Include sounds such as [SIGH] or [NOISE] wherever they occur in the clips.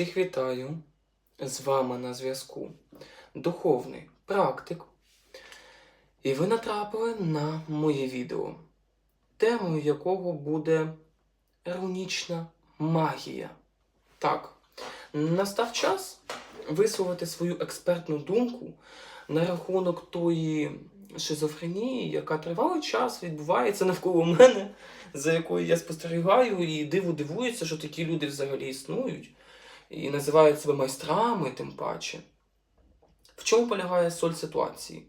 Всіх вітаю! З вами на зв'язку духовний практик. І ви натрапили на моє відео, темою якого буде рунічна магія. Так, настав час висловити свою експертну думку на рахунок тої шизофренії, яка тривалий час відбувається навколо мене, за якою я спостерігаю і диву дивується, що такі люди взагалі існують і називають себе майстрами, тим паче. В чому полягає соль ситуації?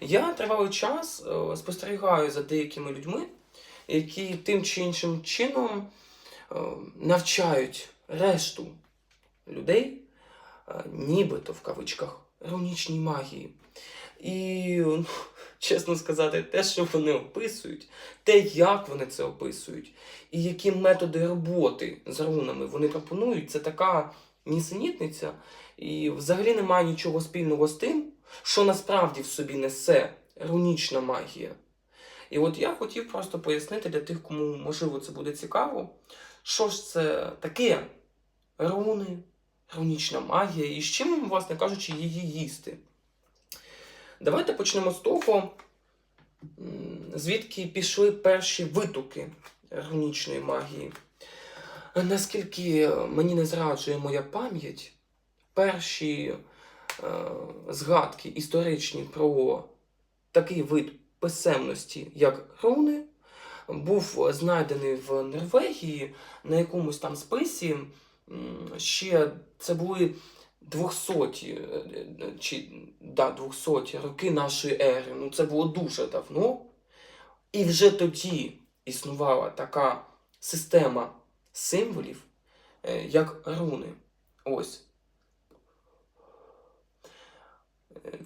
Я тривалий час е, спостерігаю за деякими людьми, які тим чи іншим чином е, навчають решту людей, е, нібито в кавичках, рунічній магії. І, ну, чесно сказати, те, що вони описують, те, як вони це описують, і які методи роботи з рунами вони пропонують, це така нісенітниця, і взагалі немає нічого спільного з тим, що насправді в собі несе рунічна магія. І от я хотів просто пояснити для тих, кому можливо це буде цікаво, що ж це таке руни, рунічна магія і з чим, власне кажучи, її їсти. Давайте почнемо з того, звідки пішли перші витоки рунічної магії. Наскільки мені не зраджує моя пам'ять, перші е, згадки історичні про такий вид писемності, як руни, був знайдений в Норвегії на якомусь там списі. Ще це були 200 е, е, чи да, 200 роки нашої ери. Ну це було дуже давно. І вже тоді існувала така система символів, е, як руни. Ось.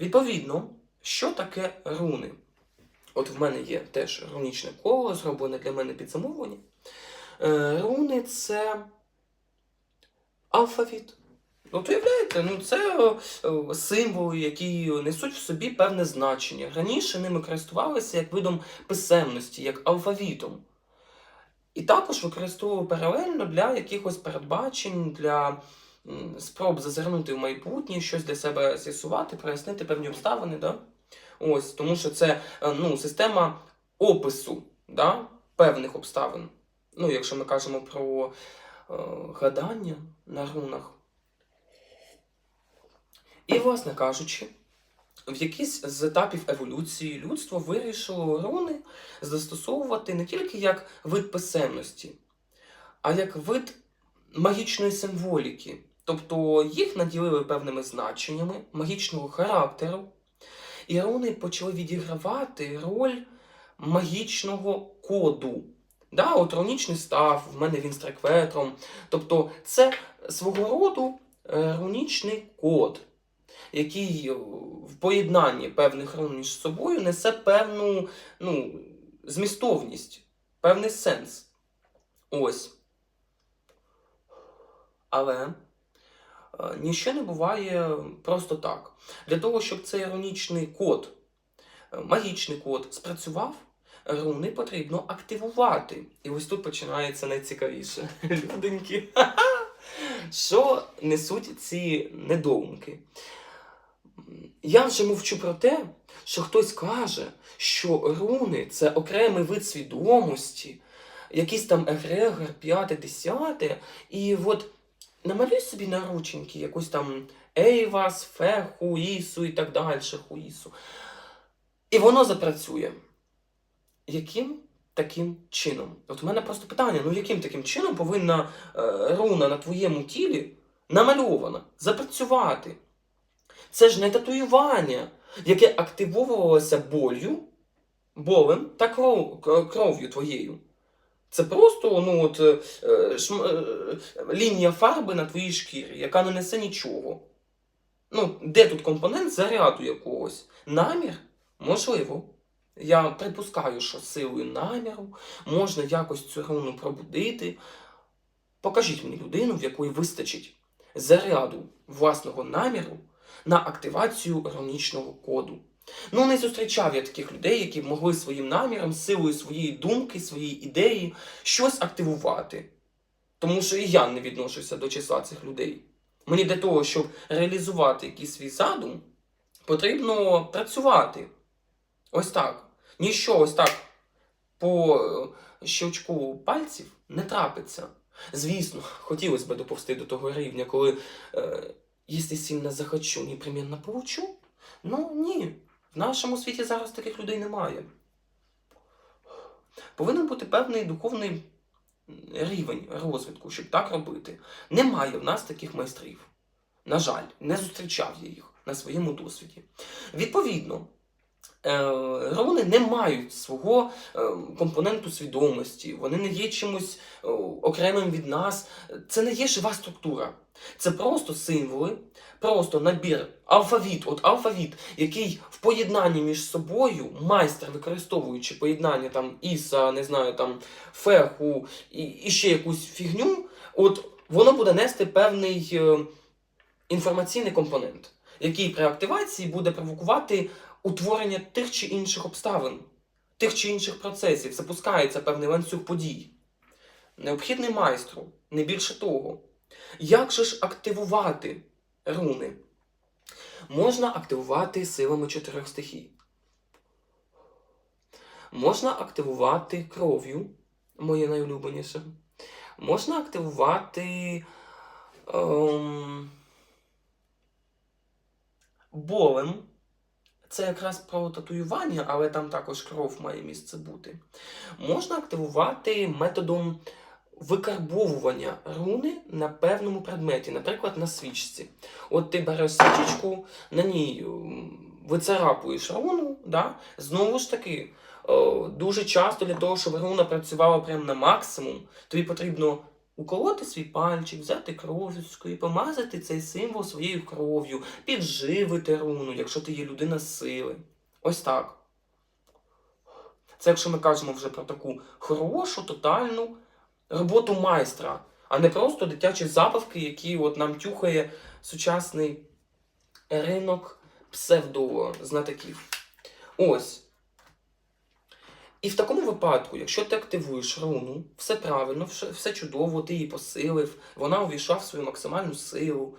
Відповідно, що таке руни? От в мене є теж рунічне коло, зроблене для мене під замовлення. Руни це алфавіт. От уявляєте, ну це символи, які несуть в собі певне значення. Раніше ними користувалися як видом писемності, як алфавітом. І також використовували паралельно для якихось передбачень, для спроб зазирнути в майбутнє, щось для себе з'ясувати, прояснити певні обставини. Да? Ось, тому що це е, ну, система опису да, певних обставин. Ну, якщо ми кажемо про е, гадання на рунах. І, власне кажучи, в якийсь з етапів еволюції людство вирішило руни застосовувати не тільки як вид писемності, а як вид магічної символіки. Тобто їх наділили певними значеннями магічного характеру, і руни почали відігравати роль магічного коду. Да, от рунічний став, в мене він з трекветром. Тобто це свого роду е, рунічний код, який е, в поєднанні певних рун між собою несе певну ну, змістовність, певний сенс. Ось. Але е, ніщо не буває просто так. Для того, щоб цей іронічний код, е, магічний код спрацював, руни потрібно активувати. І ось тут починається найцікавіше. [LAUGHS] Люденьки. [LAUGHS] Що несуть ці недоумки? Я вже мовчу про те, що хтось каже, що руни це окремий вид свідомості, якийсь там егрегор, п'яте, десяте, і от намалюй собі на рученьки якусь там Ейвас, Фе, Хуїсу і так далі, Хуїсу. І воно запрацює. Яким таким чином? От у мене просто питання: ну яким таким чином повинна е, руна на твоєму тілі намальована, запрацювати? Це ж не татуювання, яке активовувалося болью, болем та кров, кров'ю твоєю. Це просто ну, от, е, шм, е, лінія фарби на твоїй шкірі, яка не несе нічого. Ну, де тут компонент заряду якогось? Намір? Можливо. Я припускаю, що силою наміру можна якось цю руну пробудити. Покажіть мені людину, в якої вистачить заряду власного наміру на активацію рунічного коду. Ну, не зустрічав я таких людей, які б могли своїм наміром, силою своєї думки, своєї ідеї щось активувати. Тому що і я не відношуся до числа цих людей. Мені для того, щоб реалізувати якийсь свій задум, потрібно працювати. Ось так. Ніщо ось так по е, щелчку пальців не трапиться. Звісно, хотілося б доповсти до того рівня, коли е, якщо сильно захочу, непременно получу. Ну ні. В нашому світі зараз таких людей немає. Повинен бути певний духовний рівень розвитку, щоб так робити. Немає в нас таких майстрів. На жаль, не зустрічав я їх на своєму досвіді. Відповідно, е, руни не мають свого е, компоненту свідомості, вони не є чимось е, окремим від нас. Це не є жива структура. Це просто символи, просто набір, алфавіт, от алфавіт, який в поєднанні між собою майстер, використовуючи поєднання там іса, не знаю, там феху і, і ще якусь фігню, от воно буде нести певний е, інформаційний компонент, який при активації буде провокувати утворення тих чи інших обставин, тих чи інших процесів, запускається певний ланцюг подій. Необхідний майстру, не більше того. Як же ж активувати руни? Можна активувати силами чотирьох стихій. Можна активувати кров'ю, моє найулюбленіше. Можна активувати ем, болем. Це якраз про татуювання, але там також кров має місце бути. Можна активувати методом викарбовування руни на певному предметі, наприклад, на свічці. От ти береш свічечку, на ній вицарапуєш руну, да? знову ж таки, дуже часто для того, щоб руна працювала прямо на максимум, тобі потрібно уколоти свій пальчик, взяти кров'юську і помазати цей символ своєю кров'ю, підживити руну, якщо ти є людина сили. Ось так. Це якщо ми кажемо вже про таку хорошу, тотальну роботу майстра, а не просто дитячі забавки, які от нам тюхає сучасний ринок псевдознатоків. Ось. І в такому випадку, якщо ти активуєш руну, все правильно, все, чудово, ти її посилив, вона увійшла в свою максимальну силу,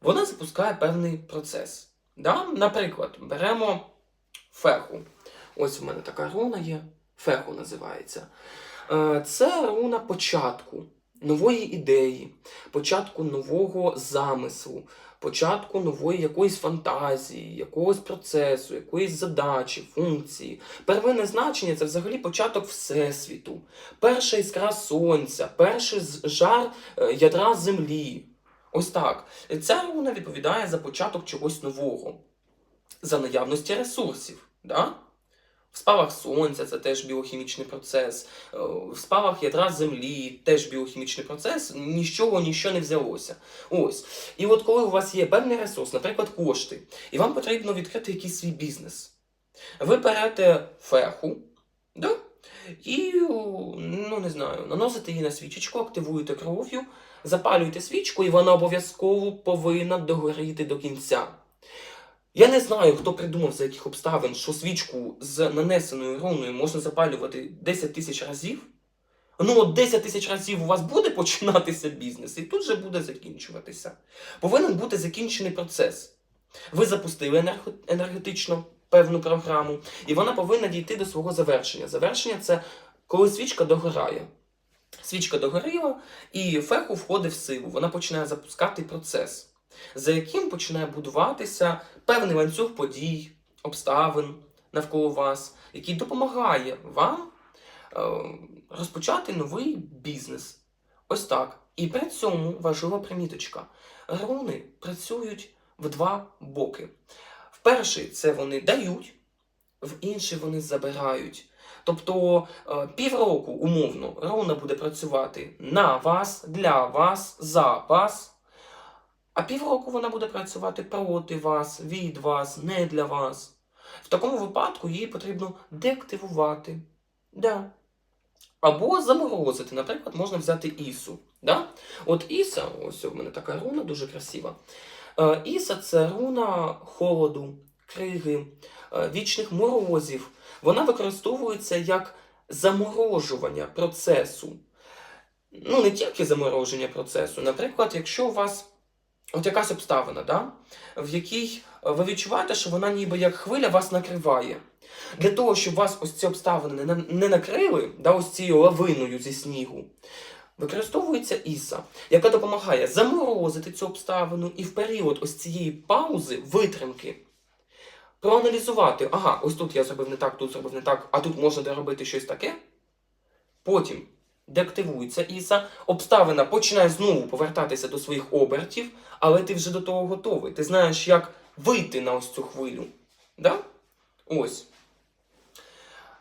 вона запускає певний процес. Да? Наприклад, беремо феху. Ось у мене така руна є, феху називається. Е, Це руна початку нової ідеї, початку нового замислу, початку нової якоїсь фантазії, якогось процесу, якоїсь задачі, функції. Первинне значення це взагалі початок Всесвіту, перша іскра сонця, перший жар е, ядра землі. Ось так. Ця руна відповідає за початок чогось нового, за наявності ресурсів. Да? В спалах сонця це теж біохімічний процес, е, в спалах ядра землі теж біохімічний процес, ні з ніщо не взялося. Ось. І от коли у вас є певний ресурс, наприклад, кошти, і вам потрібно відкрити якийсь свій бізнес, ви берете феху, да? і, ну не знаю, наносите її на свічечку, активуєте кров'ю, запалюєте свічку, і вона обов'язково повинна догоріти до кінця. Я не знаю, хто придумав за яких обставин, що свічку з нанесеною руною можна запалювати 10 тисяч разів. Ну, от 10 тисяч разів у вас буде починатися бізнес, і тут же буде закінчуватися. Повинен бути закінчений процес. Ви запустили енергетично певну програму, і вона повинна дійти до свого завершення. Завершення це коли свічка догорає. Свічка догоріла, і феху входить в силу. Вона починає запускати процес, за яким починає будуватися певний ланцюг подій, обставин навколо вас, який допомагає вам е, розпочати новий бізнес. Ось так. І при цьому важлива приміточка. Руни працюють в два боки. В перший це вони дають, в інший вони забирають. Тобто е, півроку умовно руна буде працювати на вас, для вас, за вас. А півроку вона буде працювати проти вас, від вас, не для вас. В такому випадку її потрібно деактивувати. Да. Або заморозити. Наприклад, можна взяти Ісу. Да? От Іса, ось у мене така руна дуже красива. Е, Іса це руна холоду, криги, е, вічних морозів. Вона використовується як заморожування процесу. Ну, не тільки замороження процесу. Наприклад, якщо у вас от якась обставина, да? в якій е, ви відчуваєте, що вона ніби як хвиля вас накриває. Для того, щоб вас ось ці обставини не, накрили, да, ось цією лавиною зі снігу, використовується Іса, яка допомагає заморозити цю обставину і в період ось цієї паузи, витримки, проаналізувати, ага, ось тут я зробив не так, тут зробив не так, а тут можна доробити щось таке. Потім деактивується Іса, обставина починає знову повертатися до своїх обертів, але ти вже до того готовий. Ти знаєш, як вийти на ось цю хвилю. Да? Ось.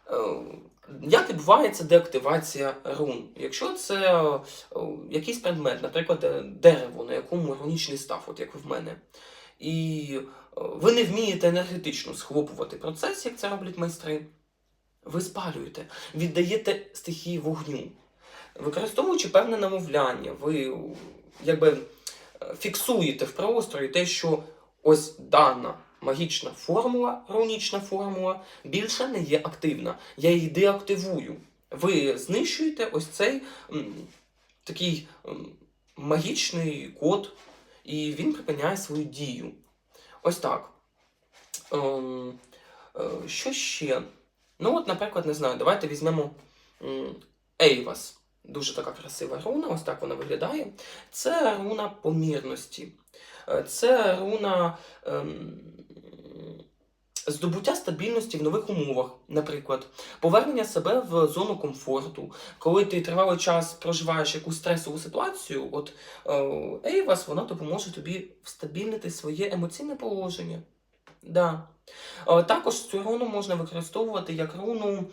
Е, Як відбувається деактивація рун? Якщо це е, якийсь предмет, наприклад, е, дерево, на якому рунічний став, от як в мене, і ви не вмієте енергетично схлопувати процес, як це роблять майстри, ви спалюєте, віддаєте стихії вогню. Використовуючи певне намовляння, ви якби е, фіксуєте в просторі те, що ось дана магічна формула, рунічна формула, більше не є активна. Я її деактивую. Ви знищуєте ось цей м, такий м, магічний код, і він припиняє свою дію. Ось так. Ем, е, що ще? Ну, от, наприклад, не знаю, давайте візьмемо Ейвас. Дуже така красива руна, ось так вона виглядає. Це руна помірності. Е, Це руна ем, здобуття стабільності в нових умовах, наприклад, повернення себе в зону комфорту. Коли ти тривалий час проживаєш якусь стресову ситуацію, от е, Ейвас вона допоможе тобі встабільнити своє емоційне положення. Да. Е, Також цю руну можна використовувати як руну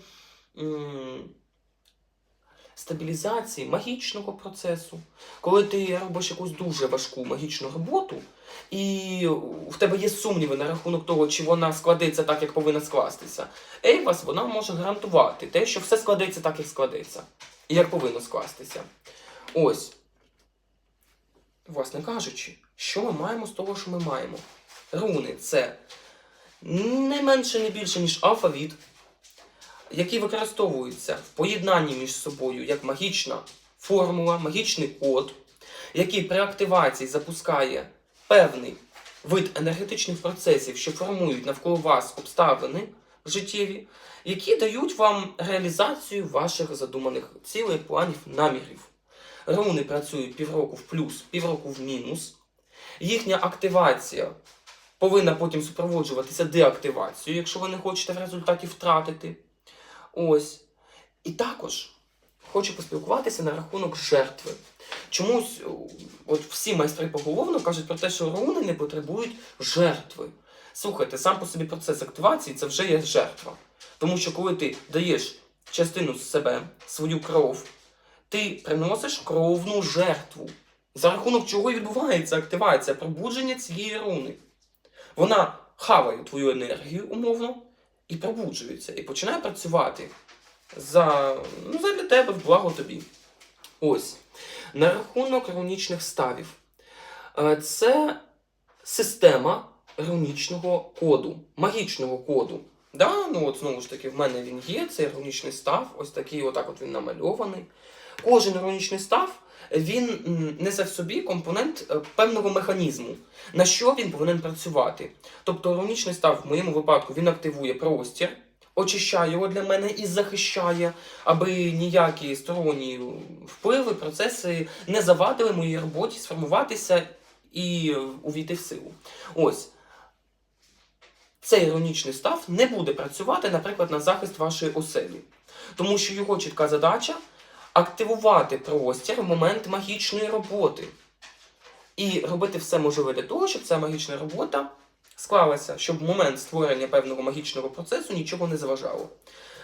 м, стабілізації магічного процесу. Коли ти робиш якусь дуже важку магічну роботу, і в тебе є сумніви на рахунок того, чи вона складеться так, як повинна скластися. Ейвас вона може гарантувати те, що все складеться так, як складеться, і як повинно скластися. Ось. Власне кажучи, що ми маємо з того, що ми маємо? Руни це не менше, не більше, ніж алфавіт, який використовується в поєднанні між собою як магічна формула, магічний код, який при активації запускає певний вид енергетичних процесів, що формують навколо вас обставини життєві, які дають вам реалізацію ваших задуманих цілей, планів, намірів. Руни працюють півроку в плюс, півроку в мінус. Їхня активація повинна потім супроводжуватися деактивацією, якщо ви не хочете в результаті втратити. Ось. І також хочу поспілкуватися на рахунок жертви. Чомусь от всі майстри поголовно кажуть про те, що руни не потребують жертви. Слухайте, сам по собі процес активації це вже є жертва. Тому що коли ти даєш частину з себе, свою кров, ти приносиш кровну жертву. За рахунок чого відбувається активація, пробудження цієї руни. Вона хаває твою енергію умовно і пробуджується, і починає працювати за, ну, задля тебе в благо тобі. Ось. На рахунок рунічних ставів. Е, Це система рунічного коду, магічного коду. Да? Ну, от, знову ж таки, в мене він є, цей рунічний став, ось такий, отак от він намальований. Кожен рунічний став він несе в собі компонент е, певного механізму, на що він повинен працювати. Тобто рунічний став в моєму випадку він активує простір, очищає його для мене і захищає, аби ніякі сторонні впливи, процеси не завадили моїй роботі сформуватися і увійти в силу. Ось. Цей іронічний став не буде працювати, наприклад, на захист вашої оселі. Тому що його чітка задача активувати простір в момент магічної роботи. І робити все можливе для того, щоб ця магічна робота склалася, щоб в момент створення певного магічного процесу нічого не заважало.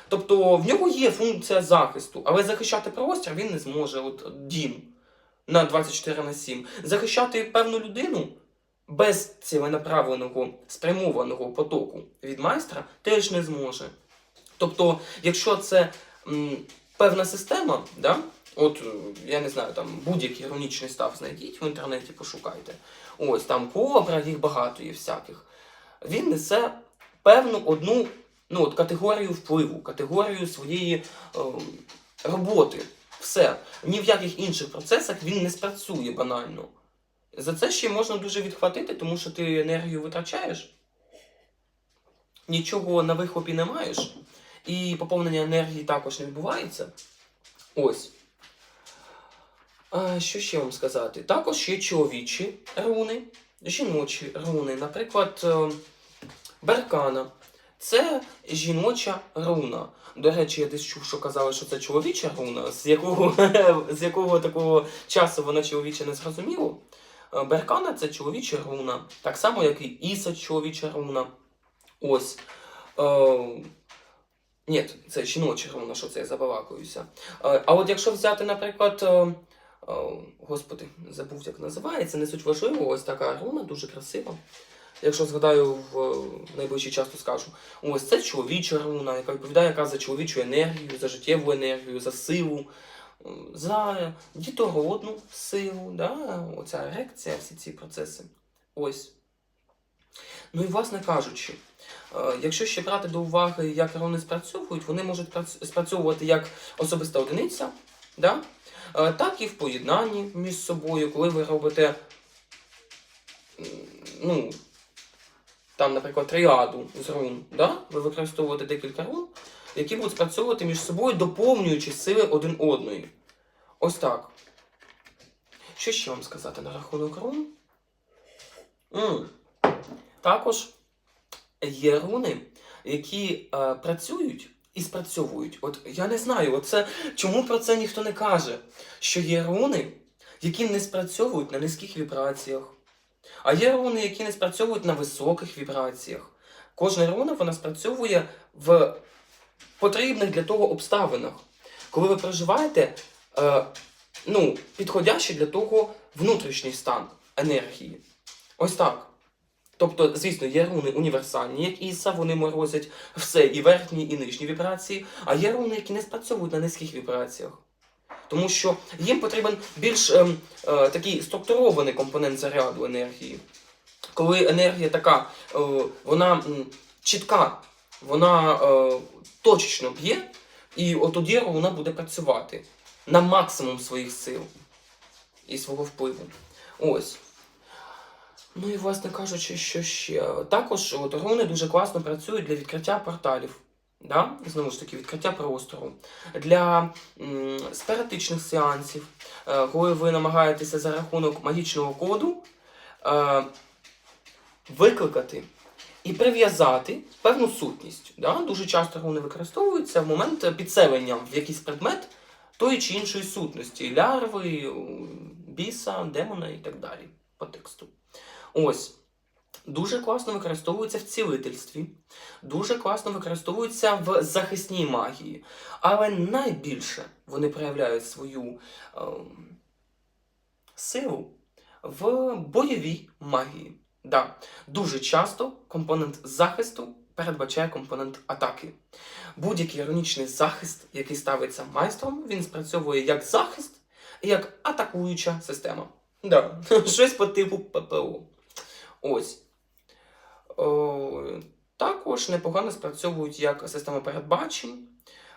Тобто в нього є функція захисту, але захищати простір він не зможе. От дім на 24 на 7. Захищати певну людину без ціленаправленого спрямованого потоку від майстра теж не зможе. Тобто, якщо це певна система, да? от е, я не знаю, там будь-який іронічний став знайдіть в інтернеті, пошукайте. Ось там кобра, їх багато є всяких. Він несе певну одну ну, от, категорію впливу, категорію своєї е, роботи. Все. Ні в яких інших процесах він не спрацює банально. За це ще можна дуже відхватити, тому що ти енергію витрачаєш, нічого на вихлопі не маєш, і поповнення енергії також не відбувається. Ось. А, що ще вам сказати? Також є чоловічі руни, жіночі руни. Наприклад, е, беркана. Це жіноча руна. До речі, я десь чув, що казали, що це чоловіча руна, з якого, [LAUGHS] з якого такого часу вона чоловіча не зрозуміло. Е, Беркана це чоловіча руна, так само, як і Іса чоловіча руна. Ось. Ні, це жіноча руна, що це я забалакуюся. Е, а от якщо взяти, наприклад, е, е, господи, забув, як називається, не суть важливо, ось така руна, дуже красива. Якщо згадаю в найближчий час, то скажу. Ось це чоловіча руна, яка відповідає якраз за чоловічу енергію, за життєву енергію, за силу, за дітородну силу, да? оця ерекція, всі ці процеси. Ось. Ну і власне кажучи, якщо ще брати до уваги, як руни спрацьовують, вони можуть спрацьовувати як особиста одиниця, да? е, так і в поєднанні між собою, коли ви робите. Ну, там, наприклад, тріаду з рун, да? ви використовуєте декілька рун, які будуть спрацьовувати між собою, доповнюючи сили один одної. Ось так. Що ще вам сказати на рахунок рун? М. Також є руни, які е, працюють і спрацьовують. От я не знаю, от чому про це ніхто не каже. Що є руни, які не спрацьовують на низьких вібраціях. А є руни, які не спрацьовують на високих вібраціях. Кожна руна вона спрацьовує в потрібних для того обставинах. Коли ви проживаєте е, ну, підходящий для того внутрішній стан енергії. Ось так. Тобто, звісно, є руни універсальні, як Іса, вони морозять все, і верхні, і нижні вібрації, а є руни, які не спрацьовують на низьких вібраціях. Тому що їм потрібен більш ем, е, такий структурований компонент заряду енергії. Коли енергія така, е, вона м, чітка, вона е, точечно б'є, і от тоді вона буде працювати на максимум своїх сил і свого впливу. Ось. Ну і власне кажучи, що ще. Також от, руни дуже класно працюють для відкриття порталів. Да? Знову ж таки, відкриття простору. Для м, спиратичних сеансів, е, коли ви намагаєтеся за рахунок магічного коду е, викликати і прив'язати певну сутність. Да? Дуже часто вони використовуються в момент підселення в якийсь предмет тої чи іншої сутності, лярви, біса, демона і так далі по тексту. Ось. Дуже класно використовується в цілительстві, дуже класно використовуються в захисній магії. Але найбільше вони проявляють свою ем, силу в бойовій магії. Да. Дуже часто компонент захисту передбачає компонент атаки. Будь-який іронічний захист, який ставиться майстром, він спрацьовує як захист і як атакуюча система. Да. [LAUGHS] Щось по типу ППО. Ось. О, також непогано спрацьовують як система передбачень.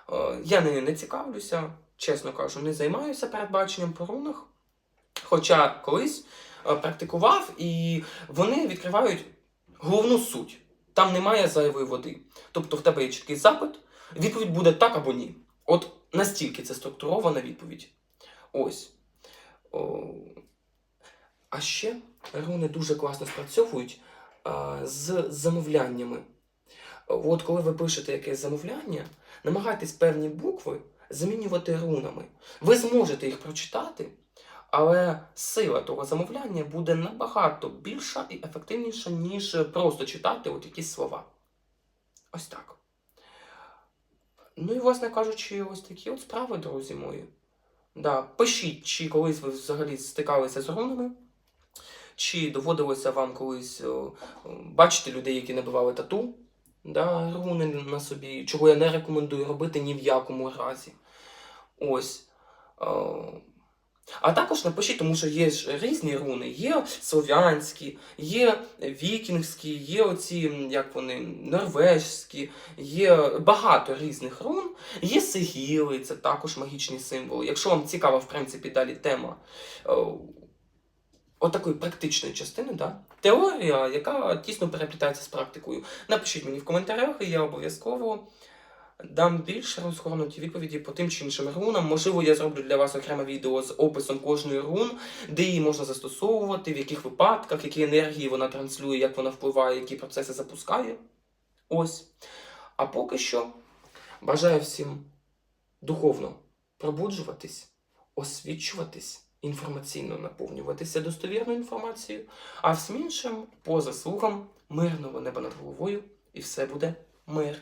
О, я нею не цікавлюся, чесно кажу, не займаюся передбаченням по рунах. Хоча колись е, практикував, і вони відкривають головну суть. Там немає зайвої води. Тобто в тебе є чіткий запит, відповідь буде так або ні. От настільки це структурована відповідь. Ось. А ще руни дуже класно спрацьовують а, з замовляннями. От коли ви пишете якесь замовляння, намагайтесь певні букви замінювати рунами. Ви зможете їх прочитати, але сила того замовляння буде набагато більша і ефективніша, ніж просто читати от якісь слова. Ось так. Ну і, власне кажучи, ось такі от справи, друзі мої. Да, пишіть, чи колись ви взагалі стикалися з рунами. Чи доводилося вам колись о, бачити людей, які набивали тату, да, руни на собі, чого я не рекомендую робити ні в якому разі. Ось. О. А також напишіть, тому що є ж різні руни. Є слов'янські, є вікінгські, є оці, як вони, норвежські, є багато різних рун. Є сигіли, це також магічні символи. Якщо вам цікава, в принципі, далі тема. Отакої практичної частини, да? теорія, яка тісно переплітається з практикою. Напишіть мені в коментарях, і я обов'язково дам більш розгорнуті відповіді по тим чи іншим рунам. Можливо, я зроблю для вас окреме відео з описом кожної рун, де її можна застосовувати, в яких випадках, які енергії вона транслює, як вона впливає, які процеси запускає. Ось. А поки що бажаю всім духовно пробуджуватись, освічуватись, інформаційно наповнюватися достовірною інформацією, а всім іншим по заслугам мирного неба над головою, і все буде мир.